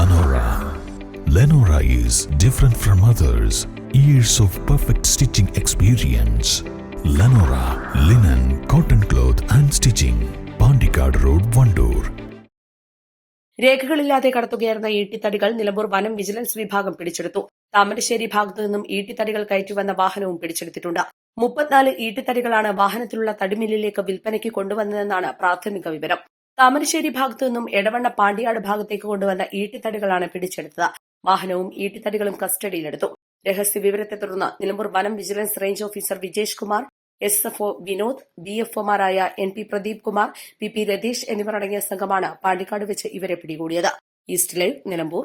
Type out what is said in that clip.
Lenora. Lenora is different from others. Years of perfect stitching experience. Lenora linen, cotton cloth and stitching. Pandikad Road, Vandoor. രേഖകളില്ലാതെ കടത്തുകയായിരുന്ന ഈട്ടിത്തടികൾ Nilambur വനം vigilance വിഭാഗം പിടിച്ചെടുത്തു താമരശ്ശേരി ഭാഗത്തു നിന്നും ഈട്ടിത്തടികൾ കയറ്റിവന്ന വാഹനവും പിടിച്ചെടുത്തിട്ടുണ്ട് മുപ്പത്തിനാല് ഈട്ടിത്തടികളാണ് വാഹനത്തിലുള്ള തടിമില്ലിലേക്ക് വിൽപ്പനയ്ക്ക് കൊണ്ടുവന്നതെന്നാണ് പ്രാഥമിക വിവരം താമരശ്ശേരി ഭാഗത്തു നിന്നും എടവണ്ണ പാണ്ടിയാട് ഭാഗത്തേക്ക് കൊണ്ടുവന്ന ഈട്ടിത്തടികളാണ് പിടിച്ചെടുത്തത്. വാഹനവും ഈട്ടിത്തടികളും കസ്റ്റഡിയിലെടുത്തു. രഹസ്യ വിവരത്തെ തുടർന്ന് നിലമ്പൂർ വനം vigilance range officer Vijesh Kumar S F O Vinod B F ഒമാരായ N P Pradeep Kumar P P Ratheesh എന്നിവർ അടങ്ങിയ സംഘമാണ് പാണ്ടിക്കാട് വെച്ച് ഇവരെ പിടികൂടിയത്. East Live Nilambur.